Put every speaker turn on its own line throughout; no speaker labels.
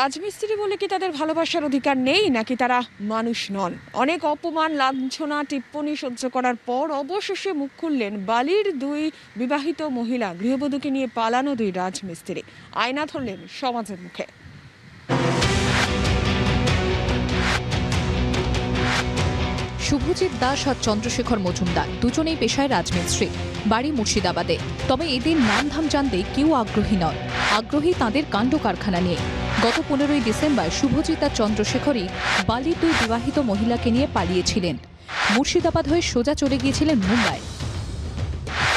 রাজমিস্ত্রি বলে কি তাদের ভালোবাসার অধিকার নেই, নাকি তারা মানুষ নন? অনেক অপমান, লাঞ্ছনা টিপ্পণী সহ্য করার পর অবশেষে মুখ খুললেন বালির দুই বিবাহিত মহিলা, গৃহবধূকে নিয়ে পালানো দুই রাজমিস্ত্রি। আয়না ধরলেন সমাজের মুখে।
শুভজিৎ দাস আর চন্দ্রশেখর মজুমদার, দুজনেই পেশায় রাজমিস্ত্রি, বাড়ি মুর্শিদাবাদে। তবে এদের নামধাম জানতে কেউ আগ্রহী নয় আগ্রহী তাদের কাণ্ড কারখানা নিয়ে। গত পনেরোই ডিসেম্বর শুভজিৎ আর চন্দ্রশেখরই বালির দুই বিবাহিত মহিলাকে নিয়ে পালিয়েছিলেন। মুর্শিদাবাদ হয়ে সোজা চলে গিয়েছিলেন মুম্বাই।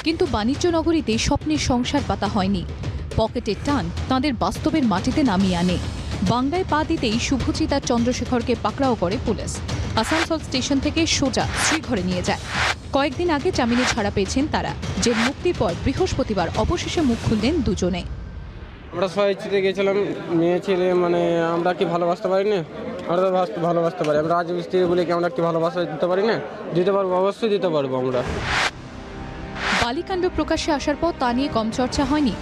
কিন্তু বাণিজ্য নগরীতে স্বপ্নের সংসার পাতা হয়নি। পকেটের টান তাঁদের বাস্তবের মাটিতে নামিয়ে আনে। বাংলায় পা দিতেই শুভজিৎ আর চন্দ্রশেখরকে পাকড়াও করে পুলিশ। আসানসোল স্টেশন থেকে সোজা শ্রীঘরে নিয়ে যায়। কয়েকদিন আগে জামিনে ছাড়া পেয়েছেন তারা। যে মুক্তির পর বৃহস্পতিবার অবশেষে মুখ খুললেন দুজনে।
আমরা সবাই চিতে গেছিলাম মেয়ে, ছেলে মানে আমরা কি ভালোবাসতে পারি না আমরা তো ভালোবাসতে পারি। আমরা রাজমিস্ত্রি বলে কি আমরা কি ভালোবাসা দিতে পারি না? দিতে পারব, অবশ্যই দিতে পারব আমরা।
বালিকাণ্ড প্রকাশ্যে আসার পর তা নিয়ে কম চর্চা হয়নি।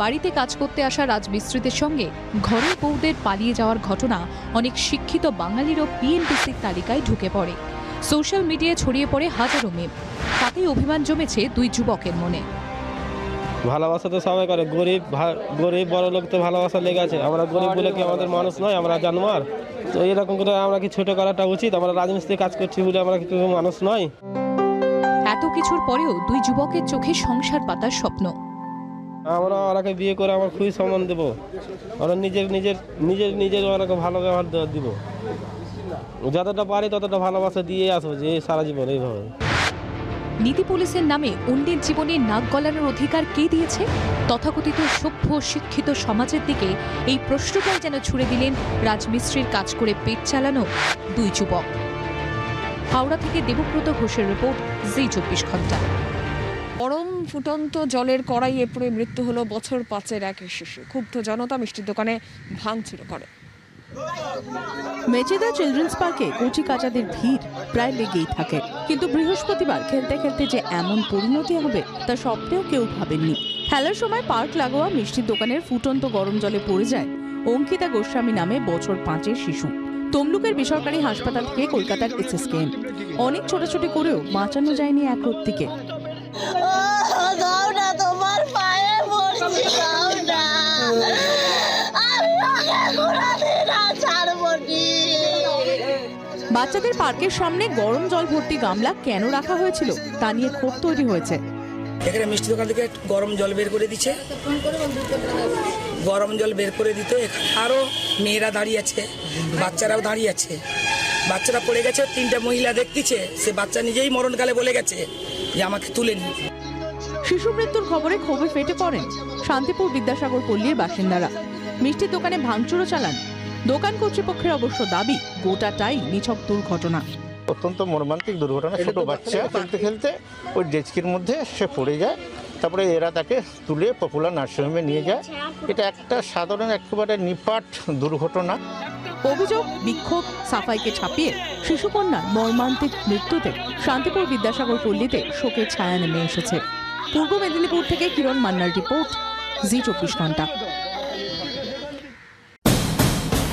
বাড়িতে কাজ করতে আসা রাজমিস্ত্রিদের সঙ্গে ঘরের বউদের পালিয়ে যাওয়ার ঘটনা অনেক শিক্ষিত বাঙালিরও পিএনপিসির তালিকায় ঢুকে পড়ে। সোশ্যাল মিডিয়ায় ছড়িয়ে পড়ে হাজারো মেম তাতেই অভিমান জমেছে দুই যুবকের মনে।
ভালোবাসা তো সবাই করে। গরিব গরিব বড় লোক তো ভালোবাসা লেগে আছে। আমরা গরিব বলে কি আমাদের মানুষ নয়? আমরা জানোয়ার। তো এরকম করে আমরা কি ছোট করাটা উচিত? আমরা রাজমিস্ত্রি কাজ করছি বলে আমরা কি মানুষ নয়?
এত কিছুর পরেও দুই যুবকের চোখে সংসার পাতার স্বপ্ন।
আমরা ওনাকে বিয়ে করে আমার খুবই সম্মান দেবো। আমরা নিজের নিজের নিজের নিজের ওনাকে ভালো ব্যবহার দিব। যতটা পারি ততটা ভালোবাসা দিয়ে আসব যে সারা জীবন এইভাবে।
নীতি পুলিশের নামে অন্যের জীবনে নাক গলানোর অধিকার কে দিয়েছে? তথাকথিত সভ্য শিক্ষিত সমাজের দিকে এই প্রশ্নটাই যেন ছুড়ে দিলেন রাজমিস্ত্রির কাজ করে পেট চালানো দুই যুবক। হাওড়া থেকে দেবব্রত ঘোষের রিপোর্ট জি চব্বিশ ঘণ্টা।
পরম ফুটন্ত জলের কড়াইয়ে পড়ে মৃত্যু হলো বছর পাঁচের এক শিশু। ক্ষুব্ধ জনতা মিষ্টির দোকানে ভাঙচুর করে।
মেচেদা চিলড্রেন্স পার্কে কচি কাচাদের ভিড়। প্রায় লেগেই থাকে। কিন্তু বৃহস্পতিবার খেলতে খেলতে যে এমন পরিণতি হবে, তা স্বপ্নেও কেউ ভাবেননি। খেলার সময় পার্ক লাগোয়া মিষ্টির দোকানের ফুটন্ত গরম জলে পড়ে যায় অঙ্কিতা গোস্বামী নামে বছর পাঁচের শিশু। তমলুকের বেসরকারি হাসপাতাল থেকে কলকাতার এসএসকেএম। অনেক ছোটাছুটি করেও বাঁচানো যায়নি এক বাচ্চাদের পার্কের সামনে গরম জল ভর্তি গামলা কেন রাখা হয়েছিল তা নিয়ে ক্ষোভ তৈরি হয়েছে।
এখানে মিষ্টি দোকান থেকে গরম জল বের করে দিচ্ছে। গরম জল বের করে দিত এখানে আরও মেয়েরা দাঁড়িয়ে আছে বাচ্চারাও দাঁড়িয়ে আছে। বাচ্চারা পড়ে গেছে তিনটা মহিলা দেখতেছে সে বাচ্চা নিজেই মরণকালে বলে গেছে যে আমাকে তুলে নি
শিশু মৃত্যুর খবরে ক্ষোভে ফেটে পড়েন শান্তিপুর বিদ্যাসাগর পল্লীর বাসিন্দারা। মিষ্টির দোকানে ভাঙচুরও চালান দোকান কর্তৃপক্ষের অবশ্য দাবি গোটাটাই নিছক দুর্ঘটনা।
অত্যন্ত মর্মান্তিক দুর্ঘটনা ছোট বাচ্চা খেলতে খেলতে ওই ডেচকির মধ্যে সে পড়ে যায়। তারপরে এরা তাকে তুলে পপুলার নার্সিংহোমে নিয়ে যায়। এটা একটা সাধারণ একেবারে নিপাট দুর্ঘটনা।
অভিযোগ বিক্ষোভ সাফাইকে ছাপিয়ে শিশুকন্যার মর্মান্তিক মৃত্যুতে শান্তিপুর বিদ্যাসাগর পল্লীতে শোকের ছায়া নেমে এসেছে। পূর্ব মেদিনীপুর থেকে কিরণ মান্নার রিপোর্ট জি চব্বিশ ঘণ্টা।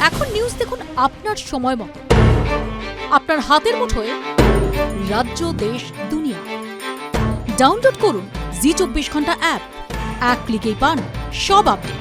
এখন নিউজ দেখুন আপনার সময় মতো। আপনার হাতের মুঠোয় রাজ্য, দেশ, দুনিয়া। ডাউনলোড করুন জি চব্বিশ ঘণ্টা অ্যাপ এক ক্লিকেই পান, সব আপডেট